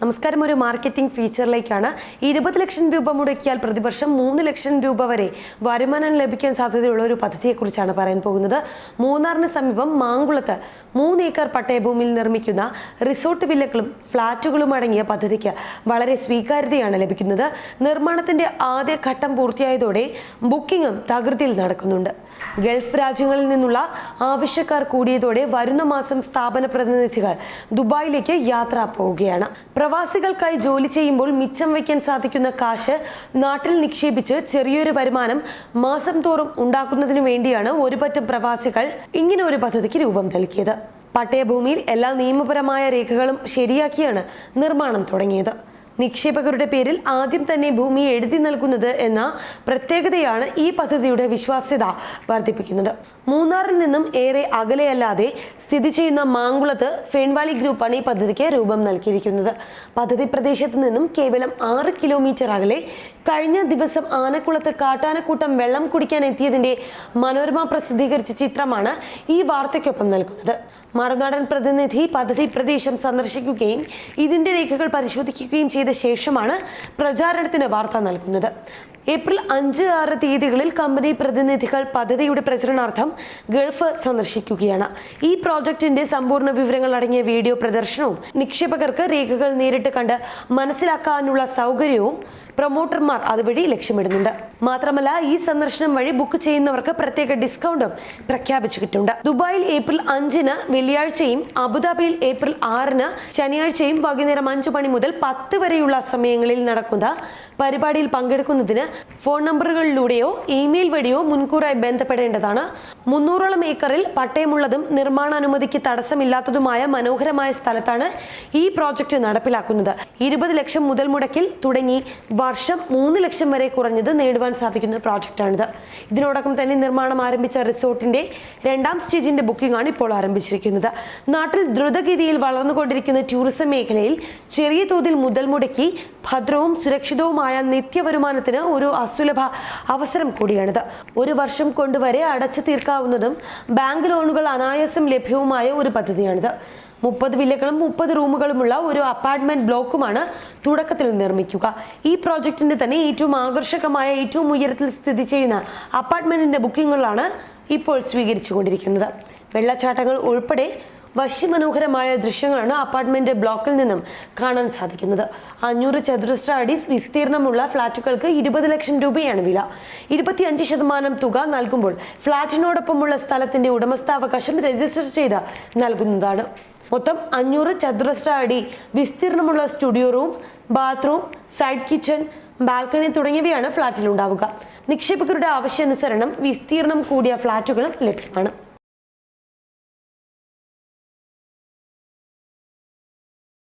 നമസ്കാരം. ഒരു മാർക്കറ്റിംഗ് ഫീച്ചറിലേക്കാണ് ഇരുപത് ലക്ഷം രൂപ മുടക്കിയാൽ പ്രതിവർഷം മൂന്ന് ലക്ഷം രൂപ വരെ വരുമാനം ലഭിക്കാൻ സാധ്യതയുള്ള ഒരു പദ്ധതിയെക്കുറിച്ചാണ് പറയാൻ പോകുന്നത്. മൂന്നാറിന് സമീപം മാങ്കുളത്ത് മൂന്ന് ഏക്കർ പട്ടയഭൂമിയിൽ നിർമ്മിക്കുന്ന റിസോർട്ട് വില്ലകളും ഫ്ളാറ്റുകളും അടങ്ങിയ പദ്ധതിക്ക് വളരെ സ്വീകാര്യതയാണ് ലഭിക്കുന്നത്. നിർമ്മാണത്തിന്റെ ആദ്യ ഘട്ടം പൂർത്തിയായതോടെ ബുക്കിംഗും തകൃതിയിൽ നടക്കുന്നുണ്ട്. ഗൾഫ് രാജ്യങ്ങളിൽ നിന്നുള്ള ആവശ്യക്കാർ കൂടിയതോടെ വരുന്ന മാസം സ്ഥാപന പ്രതിനിധികൾ ദുബായിലേക്ക് യാത്ര പോവുകയാണ്. പ്രവാസികൾക്കായി ജോലി ചെയ്യുമ്പോൾ മിച്ചം വയ്ക്കാൻ സാധിക്കുന്ന കാശ് നാട്ടിൽ നിക്ഷേപിച്ച് ചെറിയൊരു വരുമാനം മാസം തോറും ഉണ്ടാക്കുന്നതിനു വേണ്ടിയാണ് ഒരുപറ്റം പ്രവാസികൾ ഇങ്ങനെ ഒരു പദ്ധതിക്ക് രൂപം നൽകിയത്. പട്ടയഭൂമിയിൽ എല്ലാ നിയമപരമായ രേഖകളും ശരിയാക്കിയാണ് നിർമ്മാണം തുടങ്ങിയത്. നിക്ഷേപകരുടെ പേരിൽ ആദ്യം തന്നെ ഭൂമി എഴുതി നൽകുന്നത് എന്ന പ്രത്യേകതയാണ് ഈ പദ്ധതിയുടെ വിശ്വാസ്യത വർദ്ധിപ്പിക്കുന്നത്. മൂന്നാറിൽ നിന്നും ഏറെ അകലെയല്ലാതെ സ്ഥിതി ചെയ്യുന്ന മാങ്കുളത്ത് ഫെൺവാലി ഗ്രൂപ്പാണ് ഈ പദ്ധതിക്ക് രൂപം നൽകിയിരിക്കുന്നത്. പദ്ധതി പ്രദേശത്ത് നിന്നും കേവലം ആറ് കിലോമീറ്റർ അകലെ കഴിഞ്ഞ ദിവസം ആനക്കുളത്ത് കാട്ടാനക്കൂട്ടം വെള്ളം കുടിക്കാൻ എത്തിയതിന്റെ മനോരമ പ്രസിദ്ധീകരിച്ച ചിത്രമാണ് ഈ വാർത്തയ്ക്കൊപ്പം നൽകുന്നത്. മറുനാടൻ പ്രതിനിധി പദ്ധതി പ്രദേശം സന്ദർശിക്കുകയും ഇതിന്റെ രേഖകൾ പരിശോധിക്കുകയും ശേഷമാണ് പ്രചാരണത്തിന് വാർത്ത നൽകുന്നത്. ഏപ്രിൽ അഞ്ച് ആറ് തീയതികളിൽ കമ്പനി പ്രതിനിധികൾ പദ്ധതിയുടെ പ്രചരണാർത്ഥം ഗൾഫ് സന്ദർശിക്കുകയാണ്. ഈ പ്രോജക്റ്റിന്റെ സമ്പൂർണ വിവരങ്ങൾ അടങ്ങിയ വീഡിയോ പ്രദർശനവും നിക്ഷേപകർക്ക് രേഖകൾ നേരിട്ട് കണ്ട് മനസ്സിലാക്കാനുള്ള സൗകര്യവും പ്രൊമോട്ടർമാർ അതുവഴി ലക്ഷ്യമിടുന്നുണ്ട്. മാത്രമല്ല ഈ സന്ദർശനം വഴി ബുക്ക് ചെയ്യുന്നവർക്ക് പ്രത്യേക ഡിസ്കൗണ്ടും പ്രഖ്യാപിച്ചിട്ടുണ്ട്. ദുബായിൽ ഏപ്രിൽ അഞ്ചിന് വെള്ളിയാഴ്ചയും അബുദാബിയിൽ ഏപ്രിൽ ആറിന് ശനിയാഴ്ചയും വൈകുന്നേരം അഞ്ചു മണി മുതൽ പത്ത് വരെയുള്ള സമയങ്ങളിൽ നടക്കുന്ന പരിപാടിയിൽ പങ്കെടുക്കുന്നതിന് ഫോൺ നമ്പറുകളിലൂടെയോ ഇമെയിൽ വഴിയോ മുൻകൂറായി ബന്ധപ്പെടേണ്ടതാണ്. മുന്നൂറോളം ഏക്കറിൽ പട്ടയമുള്ളതും നിർമ്മാണാനുമതിക്ക് തടസ്സമില്ലാത്തതുമായ മനോഹരമായ സ്ഥലത്താണ് ഈ പ്രോജക്റ്റ് നടപ്പിലാക്കുന്നത്. ഇരുപത് ലക്ഷം മുതൽ മുടക്കിൽ തുടങ്ങി വർഷം മൂന്ന് ലക്ഷം വരെ കുറഞ്ഞത് നേടുവാൻ സാധിക്കുന്ന പ്രോജക്റ്റാണിത്. ഇതിനോടൊപ്പം തന്നെ നിർമ്മാണം ആരംഭിച്ച റിസോർട്ടിന്റെ രണ്ടാം സ്റ്റേജിന്റെ ബുക്കിംഗ് ആണ് ഇപ്പോൾ ആരംഭിച്ചിരിക്കുന്നത്. നാട്ടിൽ ദ്രുതഗതിയിൽ വളർന്നുകൊണ്ടിരിക്കുന്ന ടൂറിസം മേഖലയിൽ ചെറിയ തോതിൽ മുതൽ മുടക്കി ഭദ്രവും സുരക്ഷിതവുമായ നിത്യവരുമാനത്തിന് ഒരു അസുലഭ അവസരം കൂടിയാണിത്. ഒരു വർഷം കൊണ്ടുവരെ അടച്ചു തീർക്കാവുന്നതും ബാങ്ക് ലോണുകൾ അനായാസം ലഭ്യവുമായ ഒരു പദ്ധതിയാണിത്. മുപ്പത് വില്ലകളും മുപ്പത് റൂമുകളുമുള്ള ഒരു അപ്പാർട്ട്മെന്റ് ബ്ലോക്കുമാണ് തുടക്കത്തിൽ നിർമ്മിക്കുക. ഈ പ്രോജക്റ്റിന്റെ തന്നെ ഏറ്റവും ആകർഷകമായ ഏറ്റവും ഉയരത്തിൽ സ്ഥിതി ചെയ്യുന്ന അപ്പാർട്ട്മെന്റിന്റെ ബുക്കിങ്ങുകളാണ് ഇപ്പോൾ സ്വീകരിച്ചുകൊണ്ടിരിക്കുന്നത്. വെള്ളച്ചാട്ടങ്ങൾ ഉൾപ്പെടെ വശ്യമനോഹരമായ ദൃശ്യങ്ങളാണ് അപ്പാർട്ട്മെന്റ് ബ്ലോക്കിൽ നിന്നും കാണാൻ സാധിക്കുന്നത്. അഞ്ഞൂറ് ചതുരശ്ര അടി വിസ്തീർണമുള്ള ഫ്ളാറ്റുകൾക്ക് ഇരുപത് ലക്ഷം രൂപയാണ് വില. ഇരുപത്തിയഞ്ച് ശതമാനം തുക നൽകുമ്പോൾ ഫ്ളാറ്റിനോടൊപ്പമുള്ള സ്ഥലത്തിന്റെ ഉടമസ്ഥാവകാശം രജിസ്റ്റർ ചെയ്ത് നൽകുന്നതാണ്. മൊത്തം അഞ്ഞൂറ് ചതുരശ്ര അടി വിസ്തീർണമുള്ള studio room bathroom side kitchen balcony തുടങ്ങിയവയാണ് ഫ്ളാറ്റിൽ ഉണ്ടാവുക നിക്ഷേപകരുടെ ആവശ്യാനുസരണം വിസ്തീർണം കൂടിയ ഫ്ളാറ്റുകളും ലഭ്യമാണ്.